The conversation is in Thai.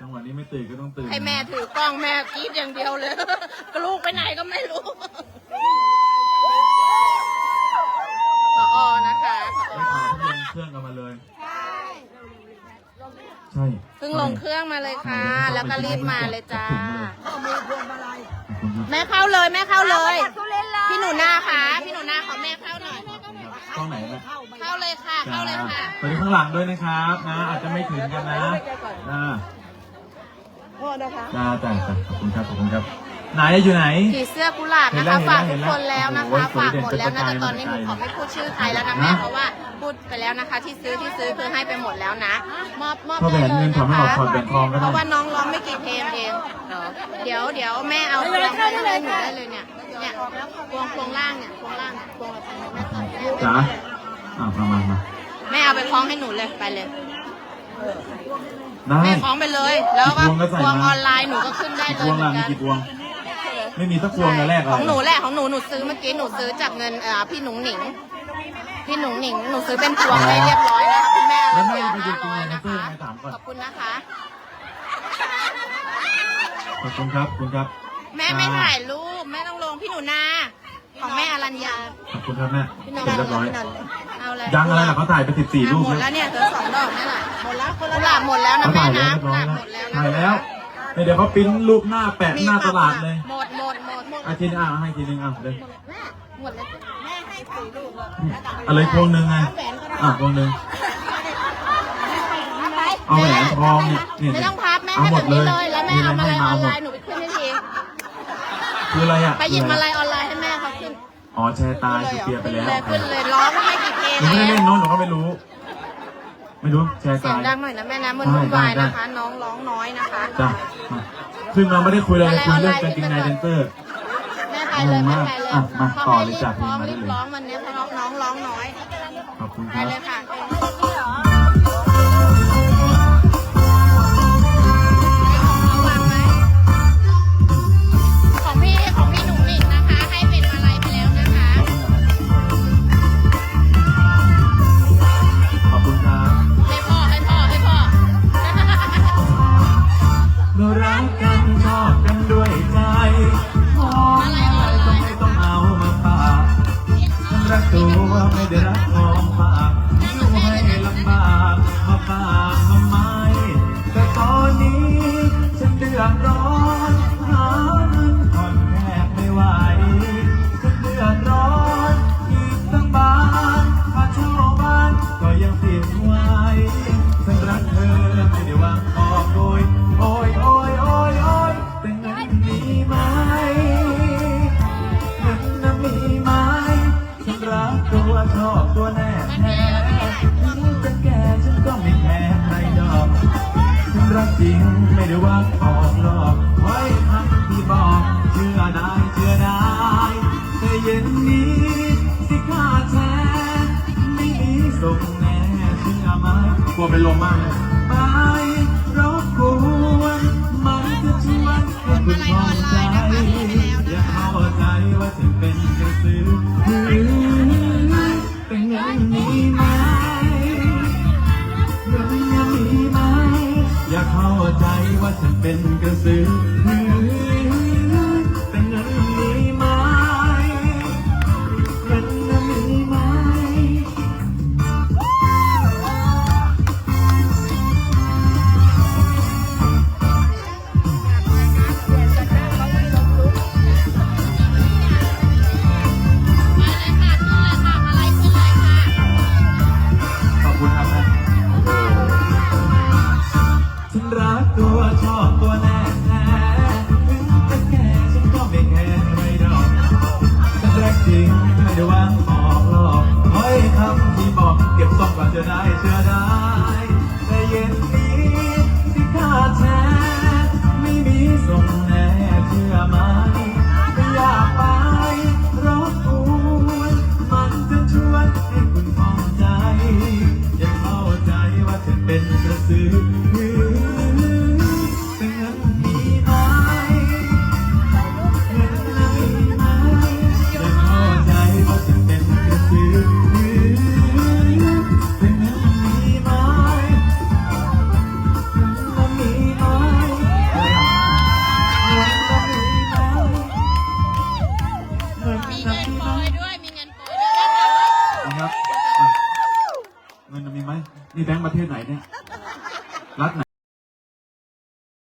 ต้องตื่นให้แม่ถือกล้องแม่กรีดอย่างเดียวเลยก็ลูกไปไหนก็ไม่รู้พอนะคะผได้อข่าวเพิ่งลงเครื่องกันมาเลย ใช่เพิ่งลงเครื่องมาเลยค่ะ แล้วก็รีบมาเลยจ้าขอบคุณครับแม่เข้าเลยแม่เข้าเลย พี่หนูนาค่ะ พี่หนูนาขอแม่เข้าหน่อย กล้องไหนนะเข้าเลยค่ะ เข้าเลยค่ะสวัสดีข้างหลังด้วยนะครับนะ อาจจะไม่ถึงกันนะอ่า โทษนะคะจ้าจ้าจ้าขอบคุณครับขอบคุณครับ ไหนอยู่ไหน ผีเสื้อกุหลาบเห็นนะแล้วคะเห็นฝากแล้วทุกคนแล้วนะโอ้คะโหฝากหมดแล้วนะสวยเด่นแต่ตอนนี้หนูขอไม่พูดชื่อใครแล้วนะนะแม่เพราะว่าพูดไปแล้วนะคะที่ซื้อที่ซื้อคือให้ไปหมดแล้วนะ มอบมอบถ้าแหวนเงินถอดไม่ออกถอดแหวนทองก็ได้ เพราะว่าน้องร้องไม่กี่เพลงเองเดี๋ยวเดี๋ยวแม่เอาพวงให้ให้หนูได้เลยเนี่ยเนี่ยพวงพวงล่างเนี่ยพวงล่างเนี่ยพวงละพันแม่ต่อจ๋าอ่ามามามาแม่เอาไปคล้องให้หนูเลยไปเลย ได้แม่คล้องไปเลย แล้วก็พวงก็ใส่พวงมาออนไลน์หนูก็ขึ้นได้กี่เลพวยงเหมืล่ะอนมีกันกี่พวง ไม่มีสักพวงเลยแรกของหนูแหละของหนูหนูซื้อเมื่อกี้หนูซื้อจากเงินเอ่อพี่หนุ่งหนิง พี่หนุ่งหนิงหนูซื้อเป็นพวงให้เรียบร้อยนะคะคุณแม่แล้วเสีแม่ยไปดูห้าจริงร้อยไงนะเพื่อคะนไงถามก่อน ขอบคุณนะคะ ขอบคุณครับขอบคุณครับ แม่ไม่ถ่ายรูปแม่ต้องลงพี่หนูนาของแม่อรัญญาขอบคุณครับแม่พี่นนเสร็จเรียบร้อย พี่นน เอาเลยยังอะไรล่ะเขาถ่ายไปสิบสี่รูปหมดแล้แล้ววเนี่ยเหลือสองดอกนี่แหละหมดแล้วคนละหลาบหมดแล้วนะเขาแม่ถ่ายแล้วนะเรียบร้อยหลาบแล้วหมดแล้วนะถ่ายแล้วเดี๋ยวเขาปริ้นรูปหน้าแปะหน้าตลาดเลยหมดหมดหมดหมดอาทิตย์อะเอาให้ทีนึงอะเลยหมดแล้วแม่ให้สี่ลูกเลยอะไรพวงหนึ่งไงอะพวงหนึ่งเอาแหวนทองเนี่ยเนี่ยไม่ต้องพับแม่เอาให้หมแบดบเลนี้ยเลยแล้วแม่เอามาให้ลายอมาอนหมไลดน์หนูไปขึ้นให้ทีคืออะไรอะ ไปหยิบมาลายออนไลน์ให้แม่เขาขึ้น อ๋อแชร์ตายคือเคลียร์ไปแล้วเลยขึ้นเลยร้องไม่กี่เพลงหนูไม่ได้แล้เล่วนน้องหนูก็ไม่รู้ ไม่รู้แชร์เสียตางย ดังหน่อยนะแม่นะมันวุ่นวายนะคะ น้องร้องน้อยนะคะ จ้ะมาขึ้นมาไม่ได้คุยอะไรเลยคุยเรื่องการจริงนายเดนเซอร์ แม่ไปเลยแม่ไปเลยอะมาเขาต่อให้เลย รีบจ้ะร้องมาได้รีบเลยร้องวันนี้เพราะน้องน้องร้องน้อย ขอบคุณคไปรับ เลยค่ะ รักจริงไม่ได้วังออกหลอกไว้คำที่บอกเชื่อได้เชื่อได้แต่เย็นนี้สิค่าแชร์ไม่มีส่งแน่เชื่อไหมกลัวเป็นลมมากเลยไปรบกวนมันจะชวนให้คุณพอใจอย่าเข้าใจว่าฉัน เป็นกระสือ รักตัวชอบตัวแน่ถึงจะแก่ฉันก็ไม่แคร์ไม่ดอกฉันรักจริงไม่ได้วางหอกหรอกเฮ้คำที่บอกเก็บซ่อนกว่าจะได้เชื่อได้ เงิรยด้วย มีเงินโปรยด้วยนะครับเงินมีไหมนี่แบงค์ประเทศไหนเนี่ย รัฐไหน